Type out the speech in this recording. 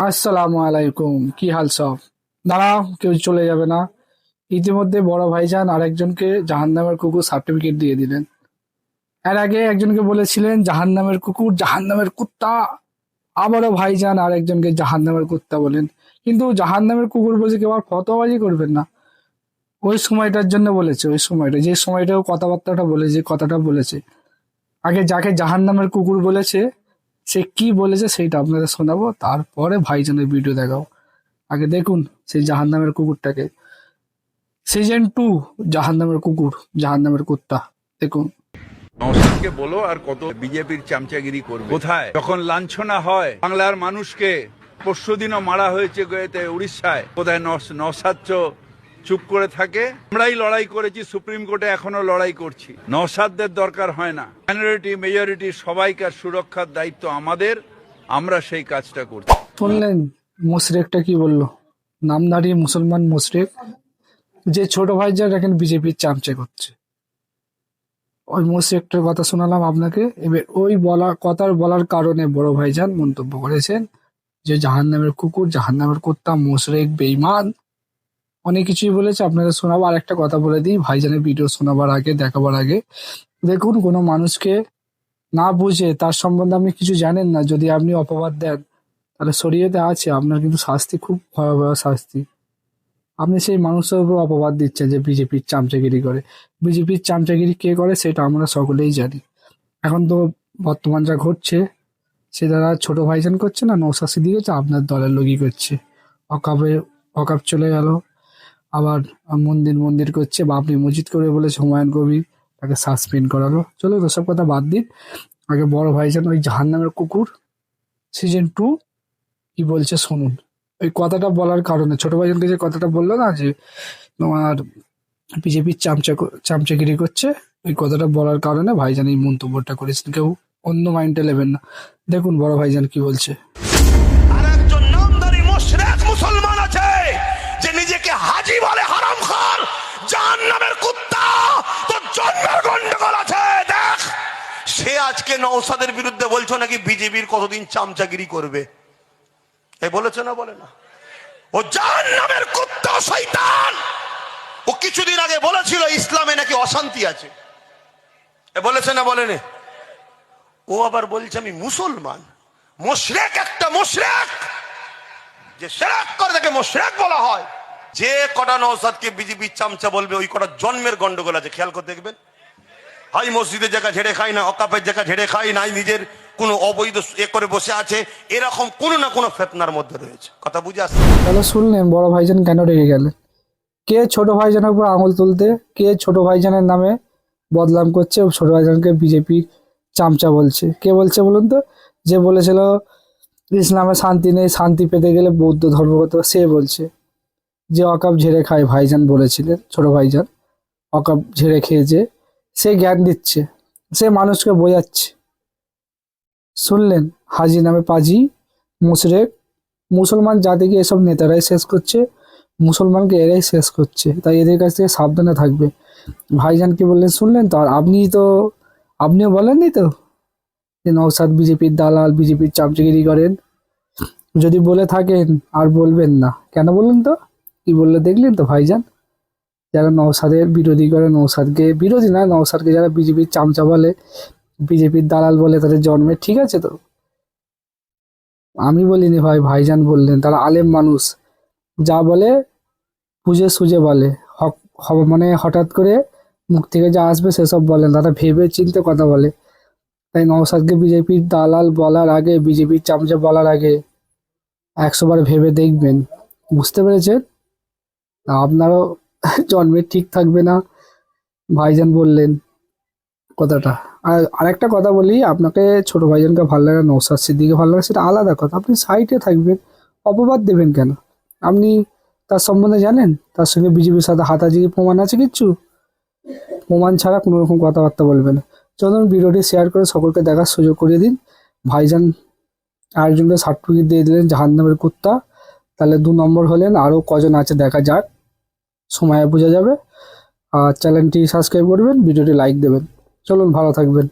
আসসালামু আলাইকুম, কি হাল সব? দাঁড়াও, কেউ চলে যাবে না। ইতিমধ্যে বড় ভাইজান আরেকজনকে জাহান্নামের কুকুর সার্টিফিকেট দিয়ে দিলেন। এর আগে একজনকে বলেছিলেন, জাহান্নামের কুকুর জাহান্নামের কুত্তা। আবারও ভাইজান আরেকজনকে জাহান্নামের কুত্তা বলেন। কিন্তু জাহান্নামের কুকুর বলছে, কেউ আর ফতোয়াবাজি করবেন না। ওই সময়টার জন্য বলেছে, ওই সময়টা, যে সময়টা ও কথাবার্তাটা বলেছে কথাটা বলেছে। আগে যাকে জাহান্নামের কুকুর বলেছে সে কি বলেছে সেইটা আপনাদের শোনাবো, তারপরে ভাইজানের ভিডিও দেখাও আগে দেখুন সেই জাহান্নামের কুকুরটাকে। সিজন টু জাহান্নামের কুকুর, জাহান্নামের কুত্তা, দেখুন। নওশাদকে বলো আর কত বিজেপির চামচাগিরি করবে। কোথায়? যখন লাঞ্ছনা হয়, বাংলার মানুষকে পরশুদিনও মারা হয়েছে গোয়েতে, উড়িষ্যায়। কোথায় নওশাদ চুপ করে থাকে। আমরাই লড়াই করেছি, সুপ্রিম কোর্টে এখনও লড়াই করছি। নওশাদদের দরকার হয় না। মাইনরিটি মেজরিটি সবাইকার সুরক্ষার দায়িত্ব আমাদের। আমরা সেই কাজটা করছি। শুনলেন মুশরেকটা কি বলল? নামধারী মুসলমান মুশরেক। যে ছোট ভাই যা এখন বিজেপির চামচে করছে ওই মুশরেকটার কথা শোনালাম আপনাকে। এবার ওই বলা, কথার বলার কারণে বড় ভাইজান মন্তব্য করেছেন যে, জাহান্নামের কুকুর, জাহান্নামের কুত্তা মুশরেক বেইমান অনেক কিছুই বলেছে, আপনাদের শোনাবো। আর একটা কথা বলে দিই, ভাইজানের ভিডিও শোনাবার আগে, দেখাবার আগে। দেখুন, কোনো মানুষকে না বুঝে তার সম্বন্ধে আপনি কিছু জানেন না। যদি আপনি অপবাদ দেন, তাহলে শরীয়তে আছে। আপনার কিন্তু শাস্তি, খুব ভয়াবহ শাস্তি। আপনি সেই মানুষের উপর অপবাদ দিচ্ছেন যে বিজেপির চামচাগিরি করে। বিজেপির চামচাগিরি কে করে, সেটা আমরা সকলেই জানি। এখন তো বর্তমান যা ঘটছে, সে দ্বারা ছোট ভাইজান করছে না, নৌশাসি দিয়েছে, আপনার দলের লোকই করছে। অকাপে, অকাপ চলে গেল। আবার মন্দির মন্দির করছে বাবরি মসজিদ করে বলেছে, হুমায়ুন কবির তাকে সাসপেন্ড করালো। চলো তো সব কথা বাদ দিন আগে বড় ভাইজান ওই জাহান্নামের কুকুর সিজন টু কি বলছে শুনুন। ওই কথাটা বলার কারণে, ছোট ভাইজনকে যে কথাটা বলল না যে, তোমার বিজেপির চামচা চামচাগিরি করছে, ওই কথাটা বলার কারণে ভাইজান এই মন্তব্যটা করেছেন। কেউ অন্য মাইন্ডে নেবেন না। দেখুন বড় ভাইজান কি বলছে। হাজি বলে হারাম খার জাহান নামের কুত্তা, তোর জন্মের গন্ডগোল আছে, দেখ। সে আজকে নৌসাদের বিরুদ্ধে বলছো নাকি বিজেপির কতদিন চামচাগিরি করবে? এ বলেছে না বলে না? ও জাহান নামের কুত্তা, শয়তান! ও কিছুদিন আগে বলেছিল ইসলামে নাকি অশান্তি আছে। এ বলেছে না বলেনি? ও আবার বলছে, আমি মুসলমান। মোশরেক একটা মোশরেক। যে সেরাক করে তাকে মোশরেক বলা হয়। যে কটা নৌসাদকে বিজেপি চামচা বলবে, ওই কটা জন্মের গন্ডগোল আছে, খেয়াল করে দেখবেন। হাই মসজিদের জায়গা ঝেড়ে খাই না, অকাপের জায়গা ঝেড়ে খাই নাই নিজের কোনো অবৈধ এ করে বসে আছে, এরকম কোনো না কোনো ফেতনার মধ্যে রয়েছে। কথা বুঝে আসছে? তাহলে শুনলেন, বড় ভাইজান কেন রেগে গেলেন কে ছোট ভাইজানের উপর আঙুল তুলতে, কে ছোট ভাইজানের নামে বদনাম করছে, ছোট ভাইজানকে বিজেপি চামচা বলছে? কে বলছে বলুন তো? যে বলেছিল, ইসলামে শান্তি নেই, শান্তি পেতে গেলে বৌদ্ধ ধর্মগত, সে বলছে। যে অকাপ ঝেড়ে খায় ভাইজান বলেছিলেন, ছোট ভাইজান। অকাপ ঝেড়ে খেয়েছে সে জ্ঞান দিচ্ছে, সে মানুষকে বোঝাচ্ছে। শুনলেন, হাজি নামে পাজি, মুশরেক, মুসলমান জাতিকে এসব নেতারাই শেষ করছে, মুসলমানকে এরাই শেষ করছে, তাই এদের কাছ থেকে সাবধানে থাকবে। ভাইজান কি বললেন, শুনলেন তো? আর আপনি তো, আপনিও বলেননি তো যে নৌসাদ বিজেপির দালাল, বিজেপির চামচাগিরি করেন? যদি বলে থাকেন, আর বলবেন না। কেন বলুন তো? কি বললে দেখলেন তো ভাইজান? যারা নৌসাদের বিরোধী করে নৌসাদকে বিরোধী না নৌসাদকে যারা বিজেপির চামচা বলে, বিজেপির দালাল বলে তাদের জন্মে, ঠিক আছে তো? আমি বলিনি ভাই, ভাইজান বললেন, তারা আলেম মানুষ। যা বলে, বুঝে সুঝে বলে। হক- মানে হঠাৎ করে মুখ থেকে যা আসবে সেসব বলেন তারা ভেবে চিনতে কথা বলে। তাই নওসাদকে বিজেপির দালাল বলার আগে, বিজেপির চামচা বলার আগে একশো বার ভেবে দেখবেন। বুঝতে পেরেছেন? আপনারও জন্মে ঠিক থাকবে না, ভাইজান বললেন কথাটা। আর আরেকটা কথা বলি, আপনাকে ছোট ভাইজানকে ভালো লাগে, নৌসাদ সিদ্দিকে ভালো লাগে, সেটা আলাদা কথা। আপনি সাইডে থাকবেন, অপবাদ দেবেন কেন? আপনি তার সম্বন্ধে জানেন? তার সঙ্গে বিজেপির সাথে হাতাহাতি প্রমাণ আছে কিচ্ছু? প্রমাণ ছাড়া কোনো রকম কথাবার্তা বলবেন চলুন ভিডিওটি শেয়ার করে সকলকে দেখার সুযোগ করিয়ে দিন। ভাইজান আরেকজনকে সার্টিফিকেট দিয়ে দিলেন জাহান্নামের কুত্তা। তাহলে দু নম্বর হলেন আরও কজন আছে দেখা যাক, সময়ে বোঝা যাবে। আর চ্যানেলটি সাবস্ক্রাইব করবেন, ভিডিওটি লাইক দেবেন। চলুন, ভালো থাকবেন।